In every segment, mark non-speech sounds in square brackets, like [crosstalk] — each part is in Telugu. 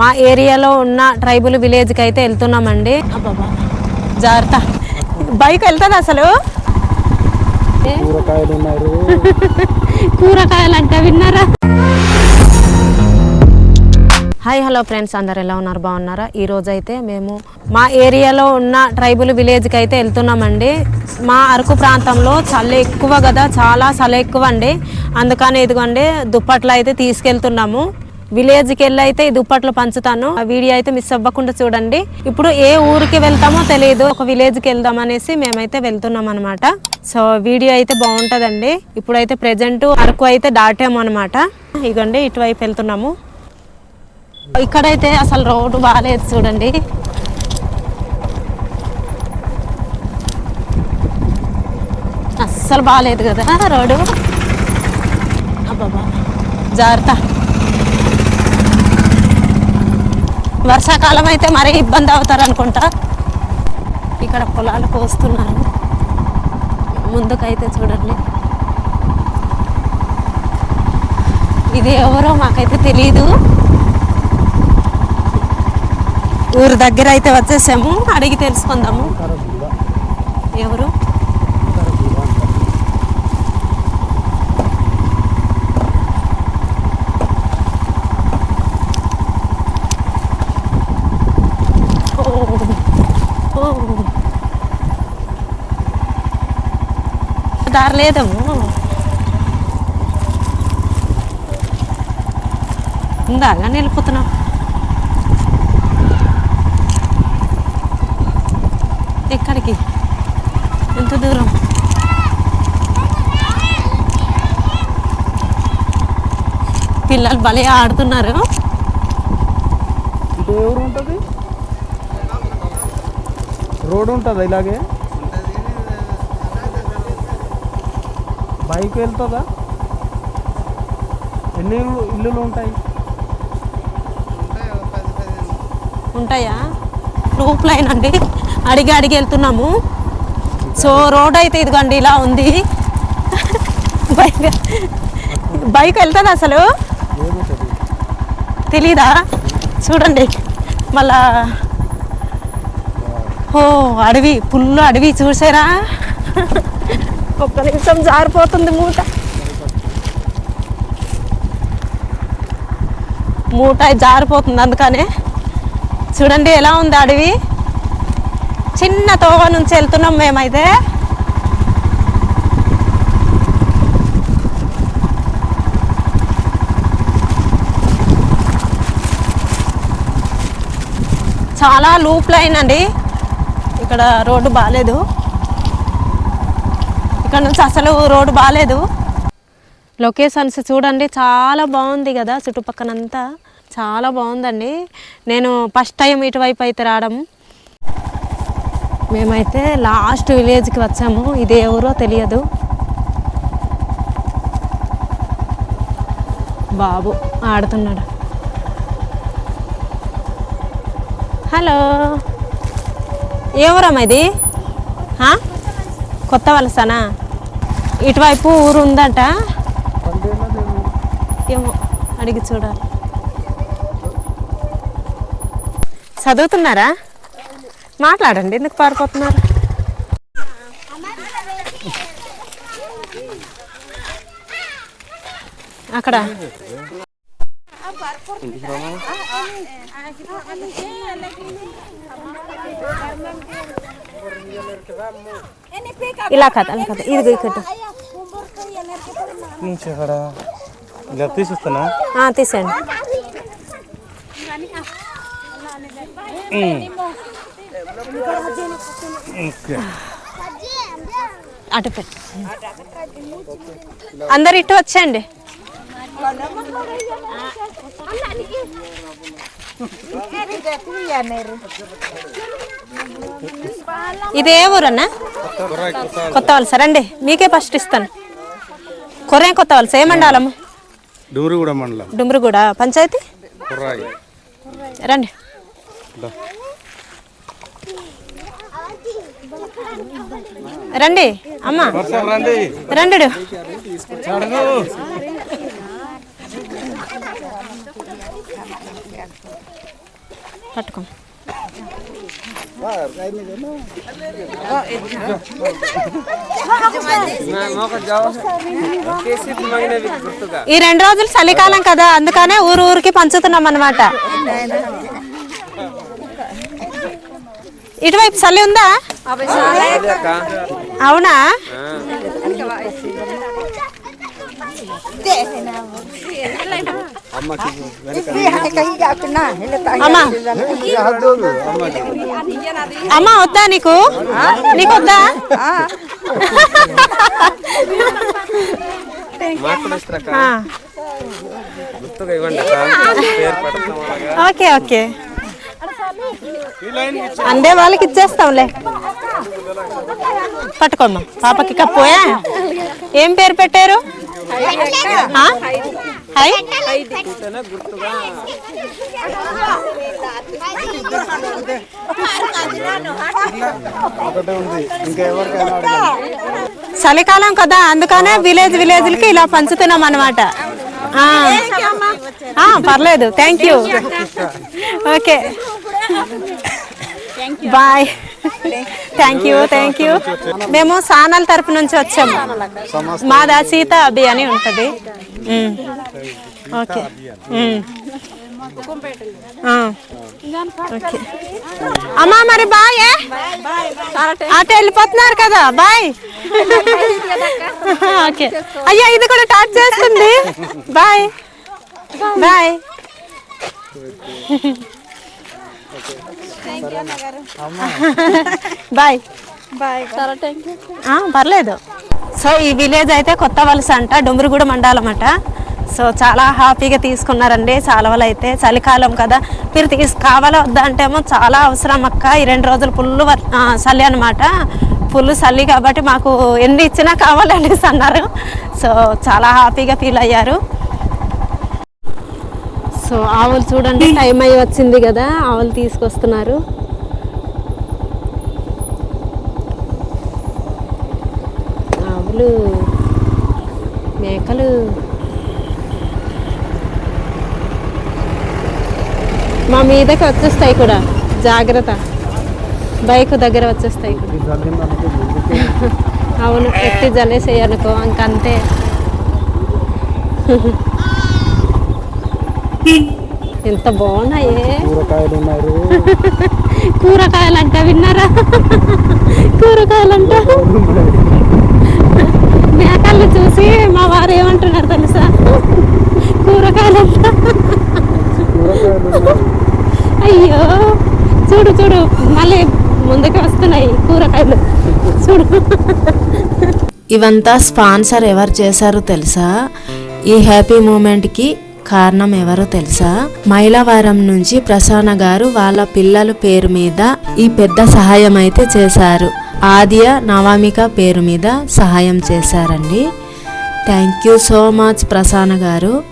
మా ఏరియాలో ఉన్న ట్రైబల్ విలేజ్కి అయితే వెళ్తున్నామండి. జాగ్రత్త. బైక్ వెళ్తుంది అసలు? కూరగాయలు అంటే విన్నారా? Hi hello friends. అందరు ఎలా ఉన్నారు? బాగున్నారా? ఈ రోజు అయితే మేము మా ఏరియాలో ఉన్న ట్రైబల్ విలేజ్కి అయితే వెళ్తున్నామండి. మా అరకు ప్రాంతంలో చలి ఎక్కువ కదా చాలా చలి ఎక్కువ అండి అందుకని ఇదిగోండి దుప్పట్లు అయితే తీసుకెళ్తున్నాము. విలేజ్కి వెళ్ళి అయితే ఈ దుప్పట్లు పంచుతాను. ఆ వీడియో అయితే మిస్ అవ్వకుండా చూడండి. ఇప్పుడు ఏ ఊరికి వెళ్తామో తెలియదు ఒక విలేజ్కి వెళ్దాం అనేసి మేమైతే వెళ్తున్నాం అనమాట సో వీడియో అయితే బాగుంటుందండి. ఇప్పుడైతే ప్రజెంట్ అరకు అయితే దాటాము అనమాట ఇగోండి ఇటువైపు వెళ్తున్నాము. ఇక్కడైతే అసలు రోడ్డు బాగాలేదు చూడండి. అస్సలు బాగాలేదు కదా రోడ్డు. అబ్బాబా జాగ్రత్త. వర్షాకాలం అయితే మరీ ఇబ్బంది అవుతారు అనుకుంటా. ఇక్కడ పొలాలు కోస్తున్నారు. ముందుకైతే చూడండి. ఇది ఎవరో మాకైతే తెలియదు ఊరు దగ్గర అయితే వచ్చేసాము. అడిగి తెలుసుకుందాము. ఎవరు ఓ, ఓ. దారి ఉందా? అలా నిలిపోతున్నాం ఎక్కడికి? ఎంత దూరం? పిల్లలు భలే ఆడుతున్నారు. ఉంటుంది? రోడ్ ఉంటుంది ఇలాగే? బైక్ వెళ్తుందా? ఎన్ని ఇల్లు ఇల్లులు ఉంటాయి? ఉంటాయా రూప్ లైన్ అండి. అడిగి అడిగి వెళ్తున్నాము. సో రోడ్ అయితే ఇదిగోండి ఇలా ఉంది. బైక్ బైక్ వెళ్తుంది అసలు? తెలీదా? చూడండి. మళ్ళా ఓ అడవి పుల్లు అడవి చూసారా? ఒక్క నిమిషం జారిపోతుంది మూట. మూట జారిపోతుంది అందుకనే. చూడండి ఎలా ఉంది అడవి. చిన్న తోవ నుంచి వెళ్తున్నాం మేమైతే. చాలా లూప్ లైన్ అండి. ఇక్కడ రోడ్డు బాగాలేదు ఇక్కడ నుంచి అసలు రోడ్డు బాగాలేదు లొకేషన్స్ చూడండి చాలా బాగుంది కదా చుట్టుపక్కనంతా. చాలా బాగుందండి. నేను ఫస్ట్ టైం ఇటువైపు అయితే రావడం. మేమైతే లాస్ట్ విలేజ్కి వచ్చాము. ఇది ఎవరో తెలియదు. బాబు ఆడుతున్నాడు. హలో. ఎవరమ్మా ఇది? కొత్త వలసనా? ఇటువైపు ఊరు ఉందట. ఏమో అడిగి చూడాలి. చదువుతున్నారా? మాట్లాడండి ఎందుకు పారిపోతున్నారు? అక్కడ. ఇలా కదా ఇలా కదా ఇది ఇక్కడ నుంచి అక్కడ ఇలా తీసిస్తానా తీసేయండి. అటు పెట్టు అందరు ఇటు వచ్చేయండి. ఇది ఊరన్నా? కొత్త వలస రండి. మీకే ఫస్ట్ ఇస్తాను. కొరే కొత్త వలస ఏ మండలము? డూరిగూడ మండలం. డుమ్రుగుడ పంచాయతీ? రండి. రండి. అమ్మ. రండి. రండి అడుగు పట్టుకో. ఈ రెండు రోజులు చలికాలం కదా అందుకనే ఊరు ఊరికి పంచుతున్నాం అన్నమాట. ఇటువైపు చలి ఉందా? అవునా? అమ్మా అమ్మా. వద్దా నీకు? నీకు వద్దా. Okay okay. అందే వాళ్ళకి ఇచ్చేస్తాంలే. పట్టుకోమ్మా. పాపకి కప్పుయా ఏం? పేరు పెట్టారు? హాయ్. చలికాలం కదా అందుకనే విలేజ్ విలేజ్లకి ఇలా పంచుతున్నాం అనమాట పర్లేదు. Thank you okay bye thank you thank you మేము సానాల తరపు నుంచి వచ్చాము. మాదా సీత అభి అని ఉంటుంది. ఓకే. ఆ. ఓకే అమ్మా మరి బాయ్? అటు వెళ్ళిపోతున్నారు కదా బాయ్. ఓకే అయ్యా ఇది కూడా టాచ్ చేస్తుంది. బాయ్ బాయ్ బాయ్ పర్లేదు. సో ఈ విలేజ్ అయితే కొత్త వలస అంట డొంబురుగుడ మండలం అంట సో చాలా హ్యాపీగా తీసుకున్నారండి చాలా వాళ్ళు అయితే. చలికాలం కదా. మీరు తీసు కావాలా వద్దా అంటే ఏమో చాలా అవసరం అక్క. ఈ రెండు రోజులు ఫుల్ చలి అనమాట ఫుల్ చలి కాబట్టి మాకు ఎన్ని ఇచ్చినా కావాలనేసి అన్నారు సో చాలా హ్యాపీగా ఫీల్ అయ్యారు. సో ఆవులు చూడండి టైం అయ్యి వచ్చింది కదా ఆవులు తీసుకొస్తున్నారు. ఆవులు మేకలు. మా మీదకి వచ్చేస్తాయి కూడా జాగ్రత్త. బైక్ దగ్గర వచ్చేస్తాయి. [laughs] అవును ఎత్తి జలేసేయనుకో ఇంకంతే. [laughs] ఎంత బాగున్నాయే. కూరగాయలు [laughs] కూరగాయలంట విన్నారా? కూరగాయలంట. మేకల్ని చూసి మా వారు ఏమంటున్నారు తెలుసా? కూరగాయలు అయ్యో చూడు చూడు మళ్ళీ ముందుకు వస్తున్నాయి కూరగాయలు. చూడు. ఇవంతా స్పాన్సర్ ఎవరు చేశారో తెలుసా? ఈ హ్యాపీ మూమెంట్కి కారణం ఎవరో తెలుసా? మైలవరం నుంచి ప్రసన్న గారు వాళ్ళ పిల్లల పేరు మీద ఈ పెద్ద సహాయం అయితే చేశారు. ఆద్య నవామిక పేరు మీద సహాయం చేశారండి. Thank you so much Prasanna గారు.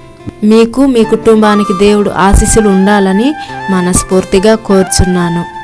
మీకు మీ కుటుంబానికి దేవుడు ఆశీస్సులు ఉండాలని మనస్ఫూర్తిగా కోరుచున్నాను.